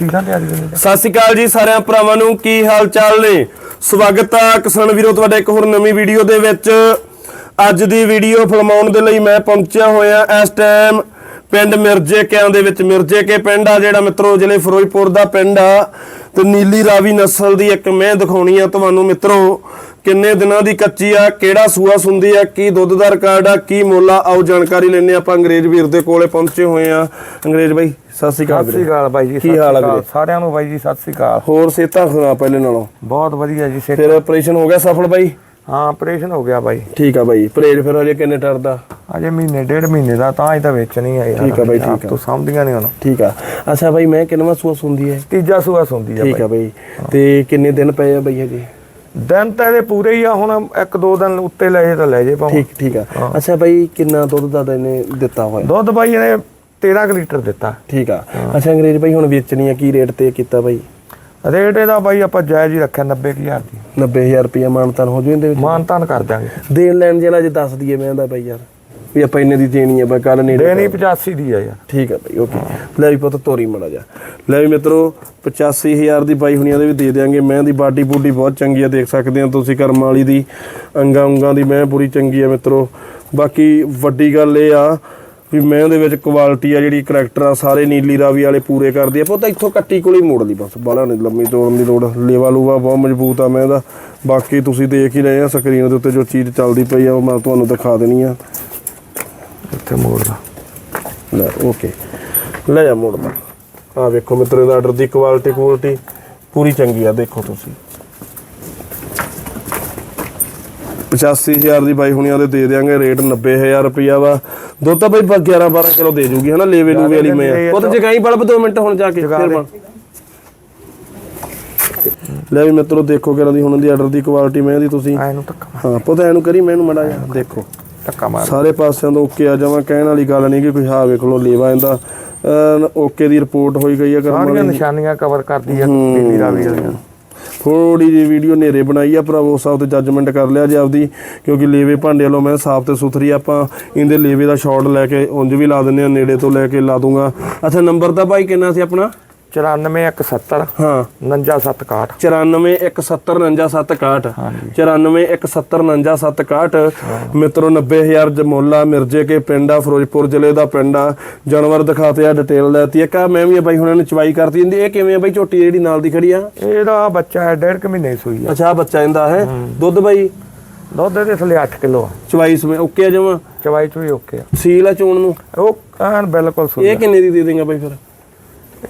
ਚੀਜ਼ਾਂ ਤਿਆਰੀ ਕਰਨੀ ਸਤਿ ਸ਼੍ਰੀ ਅਕਾਲ ਜੀ ਸਾਰਿਆਂ ਭਰਾਵਾਂ ਨੂੰ, ਕੀ ਹਾਲ ਚਾਲ ਨੇ? ਸਵਾਗਤ ਆ ਕਿਸਾਨ ਵੀਰੋ ਤੁਹਾਡਾ ਇੱਕ ਹੋਰ ਨਵੀਂ ਵੀਡੀਓ ਦੇ ਵਿੱਚ। ਅੱਜ ਦੀ ਵੀਡੀਓ ਫਿਲਮਾਉਣ ਦੇ ਲਈ ਮੈਂ ਪਹੁੰਚਿਆ ਹੋਇਆ ਇਸ ਟਾਈਮ ਪਿੰਡ ਮਿਰਜੇ ਕਿਆਂ ਦੇ ਵਿੱਚ। ਮਿਰਜੇ ਕੇ ਪਿੰਡ ਆ ਜਿਹੜਾ ਮਿੱਤਰੋ, ਜ਼ਿਲ੍ਹੇ ਫਿਰੋਜ਼ਪੁਰ ਦਾ ਪਿੰਡ ਆ। ਤੇ ਨੀਲੀ ਰਾਵੀ ਨਸਲ ਦੀ ਇੱਕ ਮੈਂ ਦਿਖਾਉਣੀ ਆ ਤੁਹਾਨੂੰ ਮਿੱਤਰੋ। ਕਿੰਨੇ ਦਿਨਾਂ ਦੀ ਕੱਚੀ ਆ ਕਿਹੜਾ ਸੂਆ ਸੁੰਦੀ ਆ ਕੀ ਦੁੱਧ ਦਾ ਰਿਕਾਰਡ ਆ ਕੀ ਮੁੱਲ ਆ? ਆਓ ਜਾਣਕਾਰੀ ਲੈਣੇ ਆਪਾਂ ਅੰਗਰੇਜ਼ ਵੀਰ ਦੇ ਕੋਲੇ ਪਹੁੰਚੇ ਹੋਏ ਆ ਅੰਗਰੇਜ਼ ਬਾਈ ਸਤਿ ਸ਼੍ਰੀ ਅਕਾਲ ਸਤਿ ਸ੍ਰੀ ਅਕਾਲ ਬਾਈ ਜੀ ਕੀ ਸਤਿ ਹਾਲ ਆ ਸ੍ਰੀ ਅਕਾਲ। ਵੀਰੇ? ਸਾਰਿਆਂ ਨੂੰ ਬਾਈ ਜੀ ਸਤਿ ਸ੍ਰੀ ਅਕਾਲ। ਹੋਰ ਸੇਤਾ ਖਰਾ ਪਹਿਲੇ ਨਾਲੋਂ? ਬਹੁਤ ਵਧੀਆ ਜੀ ਸਿਹਤ। ਫਿਰ ਆਪਰੇਸ਼ਨ ਹੋ ਗਿਆ ਸਫਲ ਬਾਈ? ਹਾਂ ਆਪਰੇਸ਼ਨ ਹੋ ਗਿਆ ਬਾਈ। ਠੀਕ ਆ ਬਾਈ ਪਰੇਜ ਫਿਰ ਅਜੇ ਕਿੰਨੇ ਟਰਦਾ? ਅਜੇ ਮਹੀਨੇ ਡੇਢ ਮਹੀਨੇ ਦਾ ਤਾਂ ਹੀ ਤਾਂ ਵੇਚਣੀ ਆ ਯਾਰ। ਠੀਕ ਆ ਬਾਈ, ਠੀਕ ਆ। ਤੂੰ ਸਮਝਦੀਆਂ ਨਹੀਂ ਹੁਣ। ਠੀਕ ਆ। ਅੱਛਾ ਬਾਈ ਮੈਂ ਕਿੰਨਵਾਂ ਸੂਆ ਸੁੰਦੀ ਹੈ ਤੀਜਾ ਸੂਆ ਸੁੰਦੀ ਆ ਠੀਕ ਆ ਬਾਈ। ਤੇ ਕਿੰਨੇ ਦਿਨ ਪਏ ਆ ਬਾਈ ਹਜੇ? ਦਿਨ ਤਾਂ ਇਹਦੇ ਪੂਰੇ ਹੀ ਆ ਹੁਣ ਇੱਕ ਦੋ ਦਿਨ ਉੱਤੇ ਲੈ ਜੇ ਤਾਂ ਲੈ ਜੇ ਭਾਵੇਂ। ਠੀਕ ਠੀਕ ਆ। ਅੱਛਾ ਬਾਈ ਕਿੰਨਾ ਦੁੱਧ ਦਾ ਇਹਨੇ ਦਿੱਤਾ ਹੋਇਆ? ਦੁੱਧ ਬਾਈ ਇਹਨੇ 13 ਕੁ ਲੀਟਰ ਦਿੱਤਾ। ਠੀਕ ਆ। ਅੱਛਾ ਅੰਗਰੇਜ਼ ਬਾਈ ਹੁਣ ਵੇਚਣੀ ਆ ਕੀ ਰੇਟ ਤੇ ਕੀਤਾ ਬਾਈ? ਰੇਟ ਇਹਦਾ ਬਾਈ ਆਪਾਂ ਜਾਇਜ਼ ਹੀ ਰੱਖਿਆ 90000 ਦੀ। 90000 ਰੁਪਏ ਮਾਨਤਾਨ ਹੋ ਜੂ ਇਹਦੇ ਵਿੱਚ? ਮਾਨ ਤਾਨ ਕਰ ਦਿਆਂਗੇ। ਦੇਣ ਲੈਣ ਜਿਹੜਾ ਜੇ ਦੱਸ ਦਈਏ ਮੈਂ ਦਾ ਬਾਈ ਯਾਰ। ਵੀ ਆਪਾਂ ਇੰਨੇ ਦੀ ਦੇਣੀ ਆ ਬਾਈ ਕੱਲ ਨੇੜੇ ਦੇਣੀ 85 ਦੀ ਆ ਯਾਰ। ਠੀਕ ਹੈ ਭਾਈ ਓਕੇ। ਲੈ ਵੀ ਪੁੱਤ ਤੋਰੀ ਮੜਾ ਜਾ ਲੈ ਵੀ ਮਿੱਤਰੋ 85000 ਦੀ ਬਾਈ ਹੁਣੀਆਂ ਦੇ ਵੀ ਦੇ ਦਿਆਂਗੇ। ਮੈਂ ਦੀ ਬਾਡੀ ਬੂਡੀ ਬਹੁਤ ਚੰਗੀ ਆ ਦੇਖ ਸਕਦੇ ਆ ਤੁਸੀਂ ਕਰਮ ਵਾਲੀ ਦੀ ਅੰਗਾਂ ਉਂਗਾਂ ਦੀ ਮੈਂ ਪੂਰੀ ਚੰਗੀ ਆ ਮਿੱਤਰੋ। ਬਾਕੀ ਵੱਡੀ ਗੱਲ ਇਹ ਆ ਵੀ ਮੈਂ ਦੇ ਵਿੱਚ ਕੁਆਲਿਟੀ ਆ ਜਿਹੜੀ ਕਰੈਕਟਰ ਆ ਸਾਰੇ ਨੀਲੀ ਰਾਵੀ ਵਾਲੇ ਪੂਰੇ ਕਰਦੀ ਆ। ਪੁੱਤ ਇੱਥੋਂ ਕੱਟੀ ਕੋਲੀ ਮੋੜ ਲਈ ਬਸ ਬਾਲਾ ਨਹੀਂ ਲੰਮੀ ਤੋੜਨ ਦੀ ਲੋੜ ਲੇਵਾ ਲੂਵਾ ਬਹੁਤ ਮਜ਼ਬੂਤ ਆ ਮੈਂ ਦਾ। ਬਾਕੀ ਤੁਸੀਂ ਦੇਖ ਹੀ ਰਹੇ ਆ ਸਕਰੀਨ ਦੇ ਉੱਤੇ ਜੋ ਚੀਜ਼ ਚੱਲਦੀ ਪਈ ਆ ਉਹ ਮੈਂ ਤੁਹਾਨੂੰ ਦਿਖਾ ਦੇਣੀ ਆ। ਇੱਥੇ ਮੋੜ ਦਾ ਲੈ ਓਕੇ ਲੈ ਜਾ ਮੋੜਦਾ ਆ ਵੇਖੋ ਮਿੱਤਰੋ ਦਾ ਆਰਡਰ ਦੀ ਕੁਆਲਿਟੀ ਕੁਆਲਿਟੀ ਪੂਰੀ ਚੰਗੀ ਆ ਦੇਖੋ ਤੁਸੀਂ। 85000 ਦੀ ਬਾਈ ਹੁਣੀਆਂ ਦੇ ਦੇ ਦੇਾਂਗੇ ਰੇਟ 90000 ਰੁਪਿਆ ਵਾ। ਦੁੱਧ ਤਾਂ ਬਾਈ 11 12 ਕਿਲੋ ਦੇ ਜੂਗੀ ਹਨਾ? ਲੇਵੇ ਲੂਵੇ ਵਾਲੀ ਮੈਂ ਉਹ ਤਾਂ ਜਗਾਈ ਬਲਬ 2 ਮਿੰਟ ਹੁਣ ਜਾ ਕੇ ਫਿਰ ਬਣ। ਲੈ ਵੀ ਮਿੱਤਰੋ ਦੇਖੋ ਕਿਹਨਾਂ ਦੀ ਹੁਣ ਦੀ ਆਰਡਰ ਦੀ ਕੁਆਲਿਟੀ ਮੈਂ ਦੀ ਤੁਸੀਂ। ਧੱਕਾ ਹਾਂ ਪਤਾ ਇਹਨੂੰ ਕਰੀ ਮੈਨੂੰ ਮੜਾ ਜਾ ਦੇਖੋ। ਧੱਕਾ ਮਾਰ ਸਾਰੇ ਪਾਸਿਆਂ ਤੋਂ ਓਕੇ ਆ ਜਾਵਾਂ ਕਹਿਣ ਵਾਲੀ ਗੱਲ ਨਹੀਂ ਕਿ ਕੋਈ ਹਾਂ ਵੇਖ ਲੋ ਲੇਵਾ ਇਹਦਾ। ਓਕੇ ਦੀ ਰਿਪੋਰਟ ਹੋਈ ਗਈ ਆ ਕਰਮ ਸਾਰੀਆਂ ਵਾਲੀ। ਨਿਸ਼ਾਨੀਆਂ ਕਵਰ ਕਰਦੀ ਆ ਨੀਲੀ ਰਾਵੀ ਵਾਲੀਆਂ ਥੋੜੀ ਜਿਹੀ ਵੀਡੀਓ ਨੇਰੇ ਬਣਾਈ ਆ ਭਰਾਵੋ ਸਾਹਿਬ ਤੇ ਜੱਜਮੈਂਟ ਕਰ ਲਿਆ ਜੇ ਆਪਦੀ ਕਿਉਂਕਿ ਲੇਵੇ ਭਾਂਡੇ ਵੱਲੋਂ ਮੈਂ ਸਾਫ਼ ਤੇ ਸੁਥਰੀ ਆਪਾਂ ਇਹਦੇ ਲੇਵੇ ਦਾ ਸ਼ਾਟ ਲੈ ਕੇ ਉਂਝ ਵੀ ਲਾ ਦਿੰਨੇ ਆ ਨੇੜੇ ਤੋਂ ਲੈ ਕੇ ਲਾ ਦੂੰਗਾ। ਅੱਛਾ ਨੰਬਰ ਤਾਂ ਭਾਈ ਕਿੰਨਾ ਸੀ ਆਪਣਾ? 94170 ਹਾਂ। 99761 9417979761 ਹਾਂਜੀ। 9417979761 ਮਿੱਤਰੋ 90000 ਜਮੋਲਾ ਮਿਰਜੇ ਕੇ ਪਿੰਡ ਆ ਫਿਰੋਜ਼ਪੁਰ ਜ਼ਿਲ੍ਹੇ ਦਾ ਪਿੰਡ ਆ। ਜਾਨਵਰ ਦਿਖਾਤੇ ਆ ਡਿਟੇਲ ਲੈਤੀ ਆ। ਕਾ ਮੈਂ ਵੀ ਬਾਈ ਹੁਣਾਂ ਨੇ ਚਵਾਈ ਕਰਤੀ ਜਾਂਦੀ ਇਹ ਕਿਵੇਂ ਆ ਬਾਈ ਝੋਟੀ ਜਿਹੜੀ ਨਾਲ ਦੀ ਖੜੀ ਆ? ਇਹਦਾ ਬੱਚਾ ਹੈ ਡੇਢ ਕੁ ਮਹੀਨੇ ਸੂਈ ਆ। ਅੱਛਾ ਬੱਚਾ ਇਹਦਾ ਹੈ। ਦੁੱਧ ਬਾਈ? ਦੁੱਧ ਦੇ ਥੱਲੇ 8 ਕਿਲੋ ਚਵਾਈ ਸਮੇਂ ਓਕੇ ਆ ਜਮਾ? ਚਵਾਈ ਚੂਈ ਓਕੇ ਆ। ਸੀਲ ਆ ਚੋਣ ਨੂੰ? ਉਹ ਐਨ ਬਿਲਕੁਲ ਸੂਈ ਇਹ ਕਿੰਨੇ ਦੀ ਦੇ ਦੇਂਗਾ ਬਾਈ ਫਿਰ?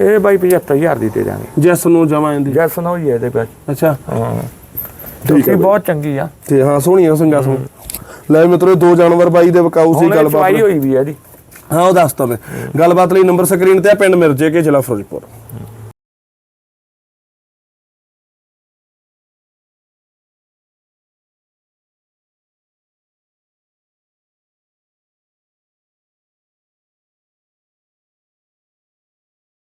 ਇਹ ਬਾਈ 75000 ਦੀ ਦੇ ਦਾਂਗੇ। ਜੈਸ ਨੂੰ ਜਮਾ ਇਹਦੀ। ਜੈਸਨ ਹੋਈ ਹੈ ਇਹਦੇ ਵਿੱਚ ਅੱਛਾ। ਹਾਂ। ਠੀਕ ਠੀਕ ਬਹੁਤ ਚੰਗੀ ਆ। ਤੇ ਹਾਂ ਸੋਹਣੀਆਂ ਸੰਗਾ ਸੋਹਣ। ਲੈ ਮਿੱਤਰੋ ਦੋ ਜਾਨਵਰ ਬਾਈ ਦੇ ਵਿਕਾਊ ਸੀ ਗੱਲਬਾਤ ਹੋਈ ਵੀ ਆ ਇਹਦੀ। ਹਾਂ ਉਹ ਦੱਸਤਾ ਮੈਂ। ਗੱਲਬਾਤ ਲਈ ਨੰਬਰ ਸਕਰੀਨ ਤੇ ਆ ਪਿੰਡ ਮਿਰਜੇ ਕੇ ਜ਼ਿਲ੍ਹਾ ਫਿਰੋਜ਼ਪੁਰ।